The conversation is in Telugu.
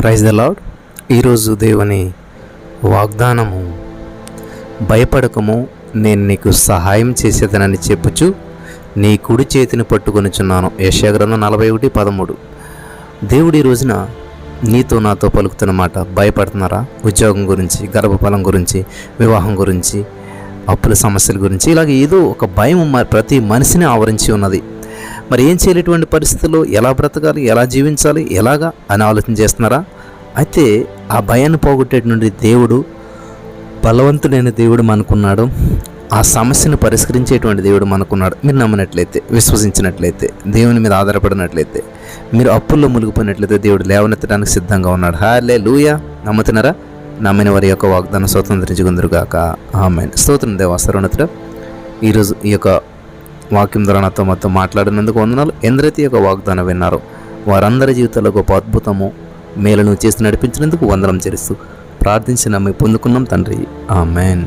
ప్రైజ్ ద లాడ్ ఈరోజు దేవుని వాగ్దానము భయపడకము నేను నీకు సహాయం చేసేదనని చెప్పుచు నీ కుడి చేతిని పట్టుకొనిచున్నాను. యశాగ్రంథం నలభై ఒకటి పదమూడు. దేవుడు ఈ రోజున నీతో నాతో పలుకుతున్న మాట భయపడుతున్నారా? ఉద్యోగం గురించి గర్భఫలం గురించి వివాహం గురించి అప్పుల సమస్యల గురించి ఇలాగ ఏదో ఒక భయం ప్రతి మనిషిని ఆవరించి ఉన్నది. మరి ఏం చేయలేటువంటి పరిస్థితుల్లో? ఎలా బ్రతకాలి? ఎలా జీవించాలి? ఎలాగా? అని ఆలోచన చేస్తున్నారా? అయితే ఆ భయాన్ని పోగొట్టేటువంటి దేవుడు బలవంతుడైన దేవుడు మనకున్నాడు. ఆ సమస్యను పరిష్కరించేటువంటి దేవుడు మనకున్నాడు. మీరు నమ్మినట్లయితే విశ్వసించినట్లయితే దేవుని మీద ఆధారపడినట్లయితే మీరు అప్పుల్లో మునిగిపోయినట్లయితే దేవుడు లేవనెత్తడానికి సిద్ధంగా ఉన్నాడు. హాలే లూయా నమ్ముతున్నారా? నమ్మిన వారి యొక్క వాగ్దానం స్వతంత్రించుకుందరుగాక. ఆమె స్తోత్రం దేవా సర్వనతుడ ఈరోజు ఈ యొక్క వాక్యం ద్వారా నాతో మాతో మాట్లాడినందుకు వందనాలు. ఎందరైతే యొక్క వాగ్దానం విన్నారో వారందరి జీవితాల్లో గొప్ప అద్భుతము మేలను చేసి నడిపించినందుకు వందనం చేస్తూ ప్రార్థించి నమ్మి పొందుకున్నాం తండ్రి. ఆ మ్యాన్